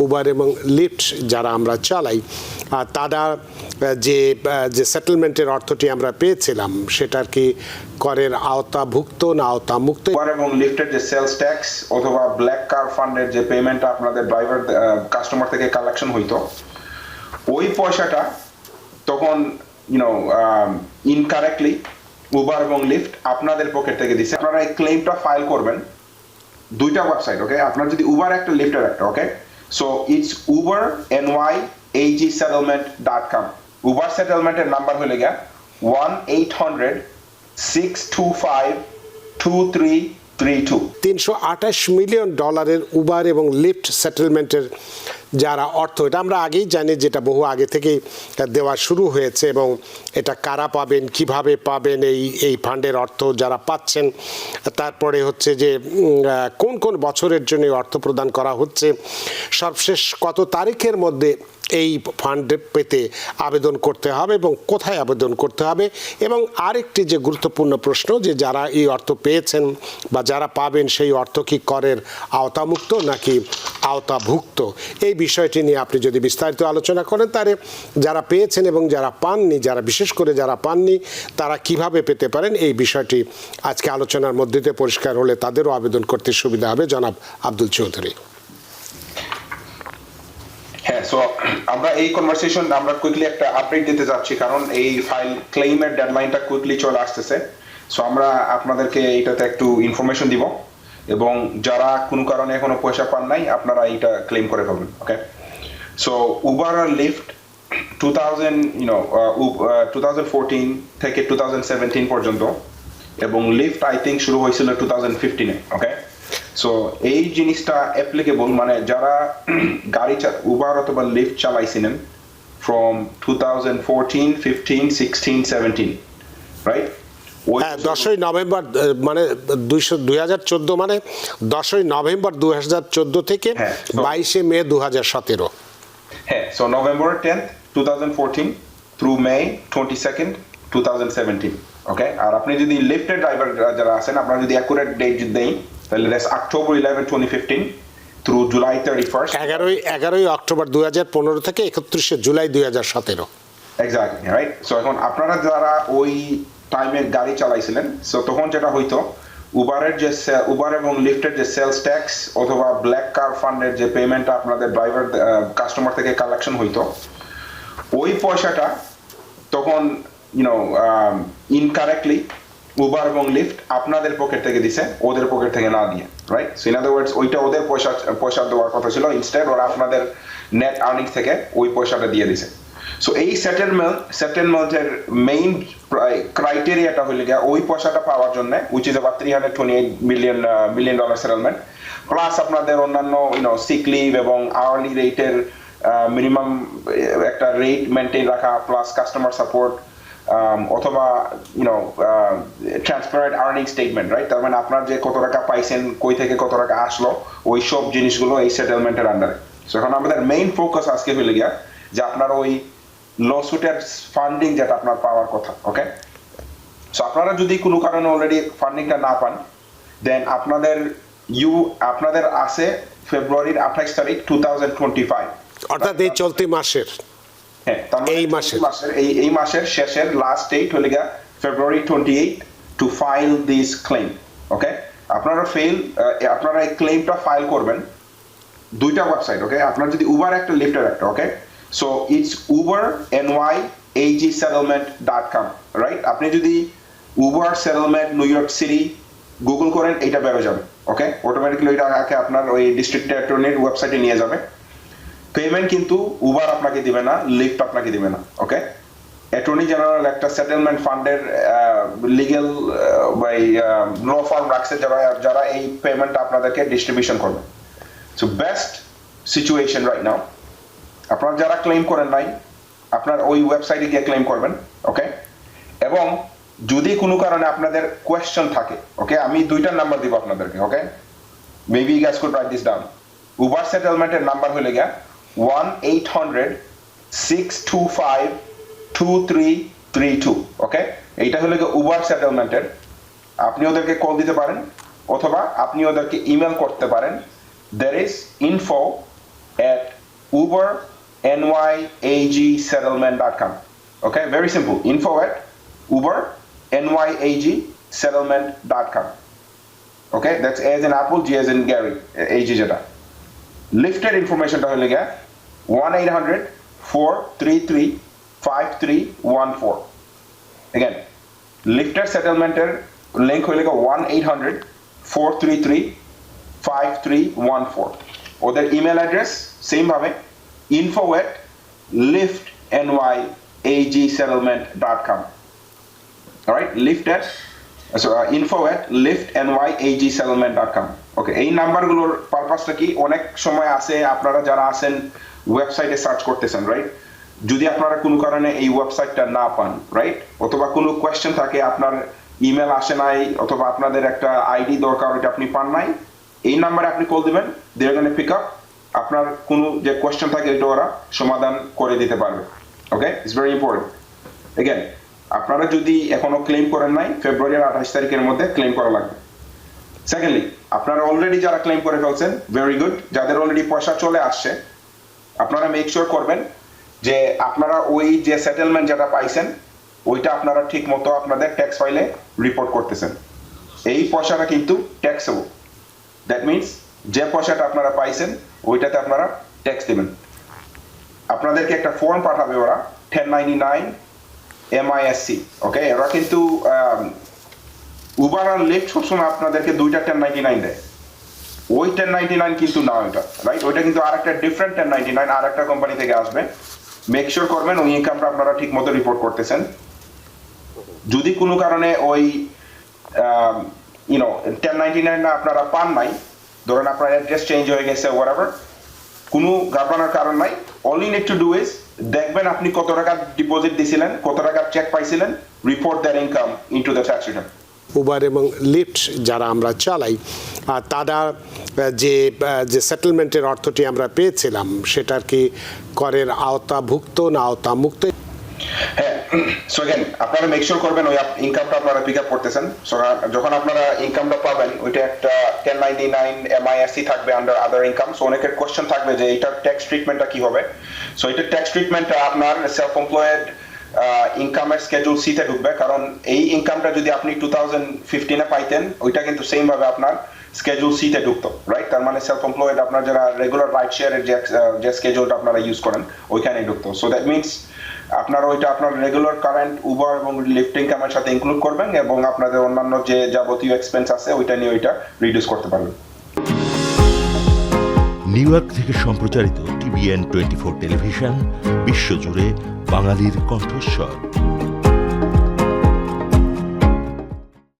Uber এবং Lyft যারা আমরা চালাই তারা যে যে সেটেলমেন্টের অর্থটি আমরা পেয়েছিলাম, সেটার কি করের আওতাভুক্ত না আওতামুক্ত? উবার এবং লিফটের যে সেলস ট্যাক্স অথবা ব্ল্যাক কার ফান্ডের যে পেমেন্ট আপনাদের ড্রাইভার কাস্টমার থেকে কালেকশন হইতো, ওই পয়সাটা তখন ইউনো ইনকারেক্টলি উবার এবং লিফট আপনাদের পকেট থেকে দিচ্ছে আপনারা এই ক্লেমটা ফাইল করবেন দুইটা ওয়েবসাইট ওকে আপনার যদি উবার একটা লিফটের একটা okay so it's Uber N Y H G settlement dot com Uber সেটেলমেন্টের number হলে গিয়া one eight hundred six two five two three three two তিনশো আঠাশ মিলিয়ন ডলারের উবার এবং লিফট সেটেলমেন্টের যারা অর্থ, এটা আমরা আগেই জানি যেটা বহু আগে থেকেই দেওয়া শুরু হয়েছে এবং এটা কারা পাবেন, কীভাবে পাবেন এই এই ফান্ডের অর্থ যারা পাচ্ছেন। তারপরে হচ্ছে যে কোন কোন বছরের জন্য অর্থ প্রদান করা হচ্ছে। সর্বশেষ কত তারিখের মধ্যে এই ফান্ড পেতে আবেদন করতে হবে এবং কোথায় আবেদন করতে হবে? এবং আরেকটি যে গুরুত্বপূর্ণ প্রশ্ন যে যারা এই অর্থ পেয়েছেন বা যারা পাবেন সেই অর্থ কি করের আওতামুক্ত নাকি আওতাভুক্ত? এই বিষয়টি নিয়ে আপনি যদি বিস্তারিত আলোচনা করেন, তাহলে যারা পেয়েছেন এবং যারা পাননি, যারা বিশেষ করে যারা পাননি, তারা কীভাবে পেতে পারেন? এই বিষয়টি আজকে আলোচনার মধ্যে দিয়ে পরিষ্কার হলে তাদেরও আবেদন করতে সুবিধা হবে। জনাব আব্দুল চৌধুরী। হ্যাঁ সো আমরা এই কনভারসেশন আমরা কুইকলি একটা আপডেট দিতে যাচ্ছি, কারণ এই ফাইল ক্লেইমের ডেডলাইনটা কুইকলি চলে আসতেছে। সো আমরা আপনাদেরকে এটাতে একটু ইনফরমেশন দিব। এবং যারা কোনো কারণে এখনও পয়সা পান নাই, আপনারা এইটা ক্লেম করে ফেলবেন okay so Uber R Lyft two thousand you know two thousand থেকে টু থাউজেন্ড পর্যন্ত, এবং লিফট আই থিঙ্ক শুরু হয়েছিল টু থাউজেন্ড ফিফটিনে ওকে সো এই জিনিসটা অ্যাপ্লিকেবল মানে যারা গাড়ি উবার অথবা Lyft চালাইছিলেন from two thousand fourteen fifteen sixteen seventeen right হ্যাঁ দশই নভেম্বর মানে দুইশো দুই হাজার চোদ্দ মানে দশই নভেম্বর দু হাজার চোদ্দ থেকে হ্যাঁ, বাইশে মে দু হাজার সতেরো। হ্যাঁ so November tenth two thousand fourteen through May twenty second two thousand seventeen okay আর আপনি যদি লিফটের ড্রাইভার যারা আছেন আপনারা যদি অ্যাকুরেট ডেট দেন তাহলে that's October eleven twenty fifteen through July thirty first এগারোই এগারোই অক্টোবর দু হাজার পনেরো থেকে একত্রিশে জুলাই দুই হাজার সতেরো। এক্স্যাক্টলি রাইট সো এখন আপনারা যারা ওই টাইমে গাড়ি চালাইছিলেন। সো তখন যেটা হইতো উবারের যে উবার এবং লিফটের যে সেলস ট্যাক্স অথবা ব্ল্যাক কার ফান্ডের যে পেমেন্টটা আপনাদের ড্রাইভার কাস্টমার থেকে কালেকশন হইতো, ওই পয়সাটা তখন ইউনো ইনকারেক্টলি উবার এবং লিফট আপনাদের পকেট থেকে দিছে, ওদের পকেট থেকে না দিয়ে right so in other words ওইটা ওদের পয়সা পয়সা দেওয়ার কথা ছিল। ইনস্টেড ওরা আপনাদের নেট আর্নিং থেকে ওই পয়সাটা দিয়ে দিছে। সো এই সেটেলমেন্ট সেটেলমেন্টের মেইন ক্রাইটেরিয়াটা হইলে গিয়া ওই পয়সাটা পাওয়ার জন্য উইচ ইজ আবার three hundred twenty eight million million dollar settlement plus আপনাদের অন্যান্য ইউনো সিক লিভ এবং আওয়ারলি রেটের মিনিমাম একটা রেট মেনটেন রাখা প্লাস কাস্টমার সাপোর্ট অথবা you know transparent earning statement right তার মানে আপনার যে কত টাকা পাইছেন, কই থেকে কত টাকা আসলো, ওই সব জিনিসগুলো এই সেটেলমেন্টের আন্ডারে সো এখন আমাদের মেইন ফোকাস আজকে হইলে গিয়া যে আপনার ওই লসুটের ফান্ডিং যেটা আপনার পাওয়ার কথা ওকে সো আপনারা যদি কোনো কারণে অলরেডি ফান্ডিংটা না পান দেন আপনাদের ইউ আপনাদের আছে ফেব্রুয়ারির আঠাইশ তারিখ টু থাউজেন্ড টোয়েন্টি ফাইভ অর্থাৎ এই চলতি মাসের। হ্যাঁ মানে এই মাসের। মাসের এই এই মাসের শেষের লাস্ট ডেট হলে গিয়া February twenty eight to file this claim okay আপনারা ফেল আপনারা এই ক্লেমটা ফাইল করবেন। দুইটা ওয়েবসাইট ওকে আপনার যদি উবার একটা লিফটের একটা okay so it's Uber N Y H G settlement dot com right আপনি যদি Uber settlement New York City Google করেন এটা বেরো যাবে ওকে অটোমেটিক্যালি ওইটা আগে আপনার ওই ডিস্ট্রিক্ট অ্যাটর্নির ওয়েবসাইটে নিয়ে যাবে। পেমেন্ট কিন্তু উবার আপনাকে দিবে না লিফট আপনাকে দিবে না ওকে অ্যাটর্নি জেনারেল একটা সেটেলমেন্ট ফান্ডের লিগেল বাই ল ফার্ম রাখছে যারা যারা এই পেমেন্টটা আপনাদেরকে ডিস্ট্রিবিউশন করবে। So best situation right now আপনারা যারা ক্লেম করেন নাই, আপনার ওই ওয়েবসাইটে গিয়ে ক্লেম করবেন ওকে এবং যদি কোনো কারণে আপনাদের কোয়েশ্চেন থাকে ওকে আমি দুইটা নাম্বার দিব আপনাদেরকে okay maybe guess could write this down Uber সেটেলমেন্টের number হলে গিয়া one eight hundred six two five two three three two okay এইটা হলে গিয়ে উবার সেটেলমেন্টের আপনি ওদেরকে কল দিতে পারেন, অথবা আপনি ওদেরকে ইমেল করতে পারেন। There is info at ubernyagsettlement.com. Okay, very simple. Info at ubernyagsettlement.com. Okay, that's A as in Apple, G as in Gary, AG যেটা লিফটের ইনফরমেশনটা হলে গিয়ে one eight hundred four three three five three one four again লিফটের সেটেলমেন্টের link হইলে one eight hundred four three three five three one four ওদের email address সেমভাবে AG settlement dot com alright lift at so uh, info at liftnyagsettlement.com okay এই নাম্বারগুলোর পারপাসটা কি? অনেক সময় আছে আপনারা যারা আছেন ওয়েবসাইটে সার্চ করতেছেন রাইট যদি আপনারা কোনো কারণে এই ওয়েবসাইটটা না পান রাইট অথবা কোনো কোয়েশ্চেন থাকে আপনার ইমেল আসে নাই অথবা আপনাদের একটা আইডি দরকার ওইটা আপনি পান নাই এই নাম্বারে আপনি কল দিবেন দেয়ার গোনা পিক আপ আপনার কোনো যে কোয়েশ্চেন থাকে এটা ওরা সমাধান করে দিতে পারবে। Okay it's very important again আপনারা যদি এখনও ক্লেম করেন নাই ফেব্রুয়ারির আঠাশ তারিখের মধ্যে ক্লেম করা লাগবে। সেকেন্ডলি আপনারা অলরেডি যারা ক্লেম করে ফেলছেন ভেরি গুড যাদের অলরেডি পয়সা চলে আসছে, আপনারা মেক শিওর করবেন যে আপনারা ওই যে সেটেলমেন্ট যেটা পাইছেন, ওইটা আপনারা ঠিক মতো আপনাদের ট্যাক্স ফাইলে রিপোর্ট করতেছেন। এই পয়সাটা কিন্তু ট্যাক্স ট্যাক্সেবল দ্যাট মিনস যে পয়সাটা আপনারা পাইছেন, ওইটাতে আপনারা ট্যাক্স দেবেন। আপনাদেরকে একটা ফর্ম পাঠাবে ওরা ten ninety nine MISC okay এরা কিন্তু উবার আর লিফট সবসময় আপনাদেরকে দুইটা টেন নাইনটি নাইন দেয়। ওই টেন নাইনটি নাইন কিন্তু না ওইটা রাইট ওইটা কিন্তু আর একটা ডিফারেন্ট টেন নাইনটি নাইন আর একটা কোম্পানি থেকে আসবে। মেক শিওর করবেন ওই ইনকামটা আপনারা ঠিক মতো রিপোর্ট করতেছেন। যদি কোনো কারণে ওই ইউনো টেন নাইনটি নাইন আপনারা পান নাই ধরেন আপনার অ্যাড্রেস চেঞ্জ হয়ে গেছে ওয়ার কোনো ঘাবড়ানোর কারণ নাই। All you need to do is দেখবেন আপনি কত টাকা ডিপোজিট দিছিলেন, কত টাকা check পাইছিলেন report their income into the tax return Uber এবং লিফট যারা আমরা চালাই তারা যে যে সেটেলমেন্টের অর্থটি আমরা পেয়েছিলাম, সেটার কি করের আওতাভুক্ত না আওতামুক্ত? হ্যাঁ সো আপনারা মেক শিওর করবেন ওই ইনকামটা আপনারা পিক আপ করতেছেন। সো যখন আপনারা ইনকামটা পাবেন, ওইটা একটা টেন নাইনটি নাইন এমআইএসসি থাকবে আন্ডার আদার ইনকাম সো অনেকের থাকবে যে ট্যাক্স ট্রিটমেন্টটা কি হবে? সো এটার ট্যাক্স ট্রিটমেন্টটা আপনার সেলফ এমপ্লয়েড ইনকামের ঢুকবে। কারণ এই ইনকামটা যদি আপনি টু থাউজেন্ড পাইতেন, ওইটা কিন্তু সেম ভাবে আপনার স্কেজুল সিতে ঢুকতো রাইট তার মানে সেলফ এমপ্লয়েড আপনার যারা রেগুলার রাইড শেয়ারের যে যে আপনারা ইউজ করেন ওইখানে ঢুকতো। সো দ্যাট মিনস আপনার ওইটা আপনার রেগুলার কারেন্ট উবার এবং লিফট ইনকামের সাথে ইনক্লুড করবেন এবং আপনাদের অন্যান্য যে যাবতীয় এক্সপেন্স আছে, ওইটা নিয়ে ওইটা রিডিউস করতে পারবেন। নিউ ইয়র্ক থেকে সম্প্রচারিত টিভিএন টোয়েন্টি ফোর টেলিভিশন বিশ্বজুড়ে বাঙালির কণ্ঠস্বর।